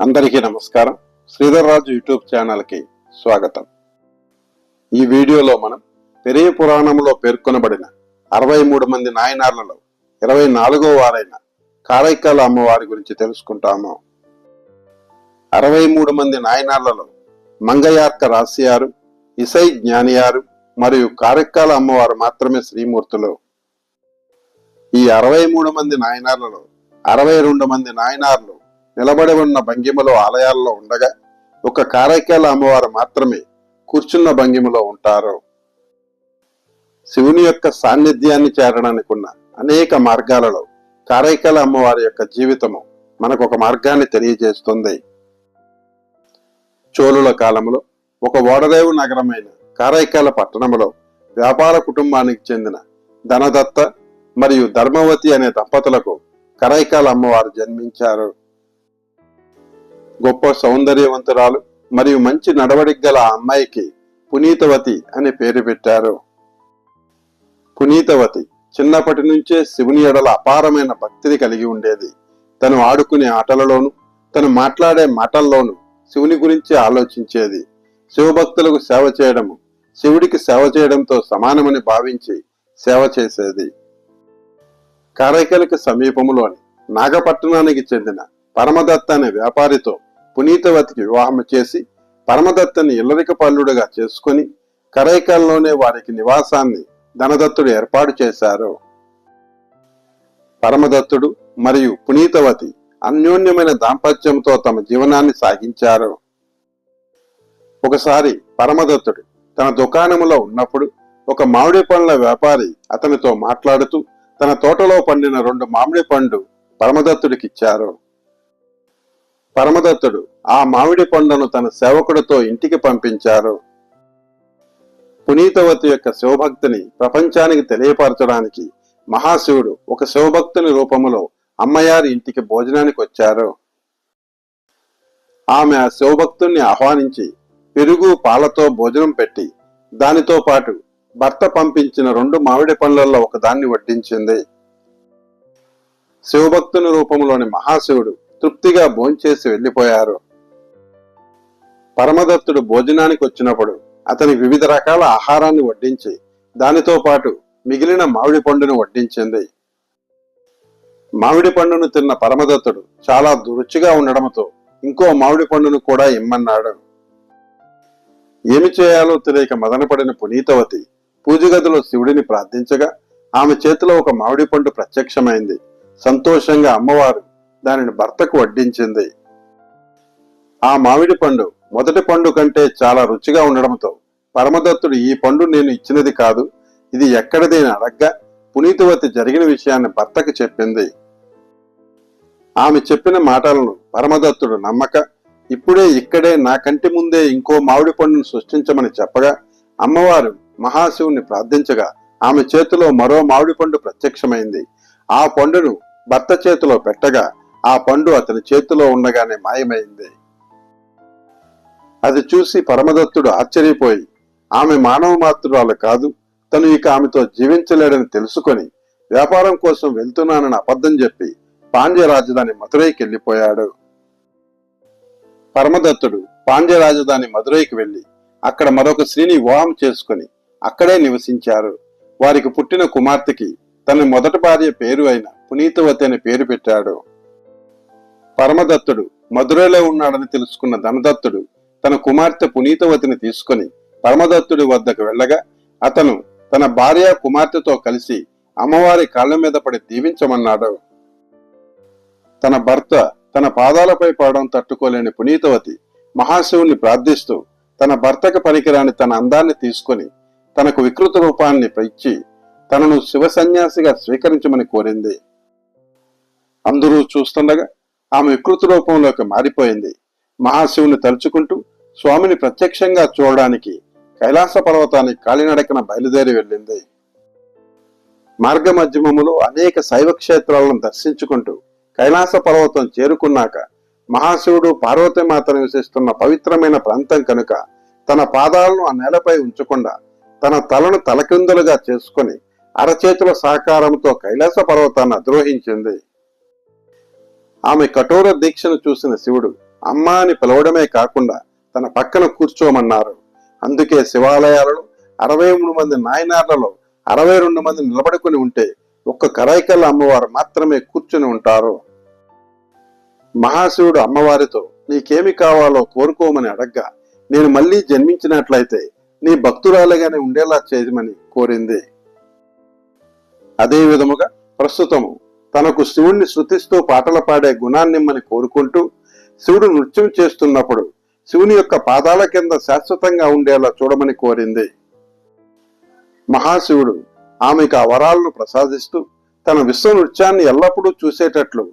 అందరికీ నమస్కారం. శ్రీధర్రాజు యూట్యూబ్ ఛానల్కి స్వాగతం. ఈ వీడియోలో మనం పెరియ పురాణంలో పేర్కొనబడిన అరవై మూడు మంది నాయనార్లలో ఇరవై నాలుగో వారైన కారైకాల అమ్మవారి గురించి తెలుసుకుంటాము. అరవై మూడు మంది నాయనార్లలో మంగయార్క రాసియారు ఇసై జ్ఞానియారు మరియు కారెక్కాల అమ్మవారు మాత్రమే శ్రీమూర్తులు. ఈ అరవై మూడు మంది నాయనార్లలో అరవై రెండు మంది నాయనార్లు నిలబడి ఉన్న భంగిమలో ఆలయాల్లో ఉండగా ఒక కారైకాల అమ్మవారు మాత్రమే కూర్చున్న భంగిమలో ఉంటారు. శివుని యొక్క సాన్నిధ్యాన్ని చేరడానికి ఉన్న అనేక మార్గాలలో కారైకాల అమ్మవారి యొక్క జీవితము మనకు ఒక మార్గాన్ని తెలియజేస్తుంది. చోళుల కాలంలో ఒక ఓడరేవు నగరమైన కారైకాల పట్టణంలో వ్యాపార కుటుంబానికి చెందిన ధనదత్త మరియు ధర్మవతి అనే దంపతులకు కరైకాల అమ్మవారు జన్మించారు. గొప్ప సౌందర్యవంతురాలు మరియు మంచి నడవడిక గల అమ్మాయికి పునీతవతి అని పేరు పెట్టారు. పునీతవతి చిన్నప్పటి నుంచే శివుని ఎడల అపారమైన భక్తిని కలిగి ఉండేది. తను ఆడుకునే ఆటలలోను తను మాట్లాడే మాటల్లోనూ శివుని గురించి ఆలోచించేది. శివభక్తులకు సేవ చేయడము శివుడికి సేవ చేయడంతో సమానమని భావించి సేవ చేసేది. కారైకలకు సమీపంలోని నాగపట్టణానికి చెందిన పరమదత్త అనే వ్యాపారితో పునీతవతికి వివాహం చేసి పరమదత్తని ఇల్లరిక పల్లుడుగా చేసుకుని కరైకల్లోనే వారికి నివాసాన్ని ధనదత్తుడు ఏర్పాటు చేశారు. పరమదత్తుడు మరియు పునీతవతి అన్యోన్యమైన దాంపత్యంతో తమ జీవనాన్ని సాగించారు. ఒకసారి పరమదత్తుడు తన దుకాణములో ఉన్నప్పుడు ఒక మామిడి పండ్ల వ్యాపారి అతనితో మాట్లాడుతూ తన తోటలో పండిన రెండు మామిడి పండు పరమదత్తుడికిచ్చారు పరమదత్తుడు ఆ మామిడి పండును తన సేవకుడితో ఇంటికి పంపించారు. పునీతవతి యొక్క శివభక్తిని ప్రపంచానికి తెలియపరచడానికి మహాశివుడు ఒక శివభక్తుని రూపములో అమ్మయారి ఇంటికి భోజనానికి వచ్చారు. ఆమె ఆ శివభక్తుణ్ణి ఆహ్వానించి పెరుగు పాలతో భోజనం పెట్టి దానితో పాటు భర్త పంపించిన రెండు మామిడి పండ్లలో ఒకదాన్ని వడ్డించింది. శివభక్తుని రూపంలోని మహాశివుడు తృప్తిగా భోంచేసి వెళ్ళిపోయారు పరమదత్తుడు భోజనానికి వచ్చినప్పుడు అతని వివిధ రకాల ఆహారాన్ని వడ్డించి దానితో పాటు మిగిలిన మామిడి పండును వడ్డించింది. మామిడి పండును తిన్న పరమదత్తుడు చాలా రుచిగా ఉండడంతో ఇంకో మామిడి పండును కూడా ఇమ్మన్నాడు. ఏమి చేయాలో తెలియక మదనపడిన పునీతవతి పూజగదిలో శివుడిని ప్రార్థించగా ఆమె చేతిలో ఒక మామిడి పండు ప్రత్యక్షమైంది. సంతోషంగా అమ్మవారు దానిని భర్తకు వడ్డించింది. ఆ మామిడి పండు మొదటి పండు కంటే చాలా రుచిగా ఉండడంతో పరమదత్తుడు ఈ పండు నేను ఇచ్చినది కాదు ఇది ఎక్కడిది అని అడగ్గా పునీతవతి జరిగిన విషయాన్ని భర్తకు చెప్పింది. ఆమె చెప్పిన మాటలను పరమదత్తుడు నమ్మక ఇప్పుడే ఇక్కడే నా కంటి ముందే ఇంకో మామిడి పండును సృష్టించమని చెప్పగా అమ్మవారు మహాశివుని ప్రార్థించగా ఆమె చేతిలో మరో మామిడి పండు ప్రత్యక్షమైంది. ఆ పండును భర్త చేతిలో పెట్టగా ఆ పండు అతని చేతిలో ఉండగానే మాయమైంది. అది చూసి పరమదత్తుడు ఆశ్చర్యపోయి ఆమె మానవ మాతృరాలు కాదు తను ఇక ఆమెతో జీవించలేడని తెలుసుకొని వ్యాపారం కోసం వెళ్తున్నానని అబద్ధం చెప్పి పాండ్య రాజధాని మధురైకి వెళ్ళిపోయాడు. పరమదత్తుడు పాండ్య రాజధాని మధురైకి వెళ్ళి అక్కడ మరొక స్త్రీని వివాహం చేసుకుని అక్కడే నివసించారు. వారికి పుట్టిన కుమార్తెకి తన మొదటి భార్య పేరు అయిన పునీతవతి అని పేరు పెట్టాడు. పరమదత్తుడు మధురైలో ఉన్నాడని తెలుసుకున్న ధనదత్తుడు తన కుమార్తె పునీతవతిని తీసుకుని పరమదత్తుడి వద్దకు వెళ్ళగా అతను తన భార్య కుమార్తెతో కలిసి అమ్మవారి కాళ్ళ మీద పడి దీవించమన్నాడు. తన భర్త తన పాదాలపై పడడం తట్టుకోలేని పునీతవతి మహాశివుణ్ణి ప్రార్థిస్తూ తన భర్తకు పనికిరాని తన అందాన్ని తీసుకొని తనకు వికృత రూపాన్ని ఇచ్చి తనను శివ సన్యాసిగా స్వీకరించమని కోరింది. అందరూ చూస్తుండగా ఆమె వికృత రూపంలోకి మారిపోయింది. మహాశివుని తలుచుకుంటూ స్వామిని ప్రత్యక్షంగా చూడడానికి కైలాస పర్వతానికి కాలినడకన బయలుదేరి వెళ్ళింది. మార్గ మధ్యమములో అనేక శైవ క్షేత్రాలను దర్శించుకుంటూ కైలాస పర్వతం చేరుకున్నాక మహాశివుడు పార్వతీమాత నివసిస్తున్న పవిత్రమైన ప్రాంతం కనుక తన పాదాలను ఆ నేలపై ఉంచకుండా తన తలను తలకిందులుగా చేసుకుని అరచేతుల సహకారంతో కైలాస పర్వతాన్ని అద్రోహించింది ఆమె కఠోర దీక్షను చూసిన శివుడు అమ్మ అని పిలవడమే కాకుండా తన పక్కన కూర్చోమన్నారు. అందుకే శివాలయాలలో అరవై మూడు మంది నాయనార్లలో అరవై రెండు మంది నిలబడుకుని ఉంటే ఒక్క కరైకల్ల అమ్మవారు మాత్రమే కూర్చుని ఉంటారు. మహాశివుడు అమ్మవారితో నీకేమి కావాలో కోరుకోమని అడగ్గా నేను మళ్ళీ జన్మించినట్లయితే నీ భక్తురాలుగానే ఉండేలా చేయమని కోరింది. అదే విధముగా ప్రస్తుతము తనకు శివుణ్ణి శృతిస్తూ పాటలు పాడే గుణాన్నిమ్మని కోరుకుంటూ శివుడు నృత్యం చేస్తున్నప్పుడు శివుని యొక్క పాదాల కింద శాశ్వతంగా ఉండేలా చూడమని కోరింది. మహాశివుడు ఆమెకు ఆ వరాలను ప్రసాదిస్తూ తన విశ్వ నృత్యాన్ని ఎల్లప్పుడూ చూసేటట్లు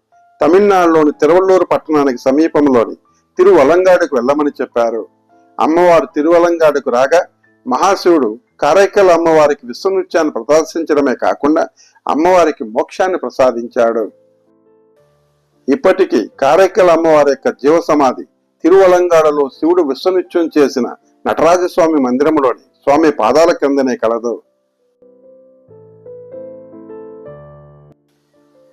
తమిళనాడులోని తిరువల్లూరు పట్టణానికి సమీపంలోని తిరువలంగాడుకు వెళ్ళమని చెప్పారు. అమ్మవారు తిరువలంగాడుకు రాగా మహాశివుడు కారైకల్ అమ్మవారికి విశ్వ నృత్యాన్ని ప్రదర్శించడమే కాకుండా అమ్మవారికి మోక్షాన్ని ప్రసాదించాడు. ఇప్పటికీ కారైకల్ అమ్మవారి యొక్క జీవ సమాధి తిరువలంగాడలో శివుడు విశ్వనిత్యం చేసిన నటరాజస్వామి మందిరంలోని స్వామి పాదాల కిందనే కలదు.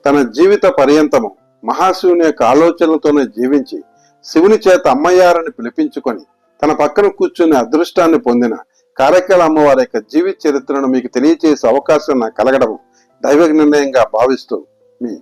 తన జీవిత పర్యంతము మహాశివుని యొక్క ఆలోచనలతోనే జీవించి శివుని చేత అమ్మయ్యారని పిలిపించుకొని తన పక్కన కూర్చుని అదృష్టాన్ని పొందిన కారైకల అమ్మవారి యొక్క జీవిత చరిత్రను మీకు తెలియచేసే అవకాశం నాకు కలగడం దైవ నిర్ణయంగా భావిస్తూ మీ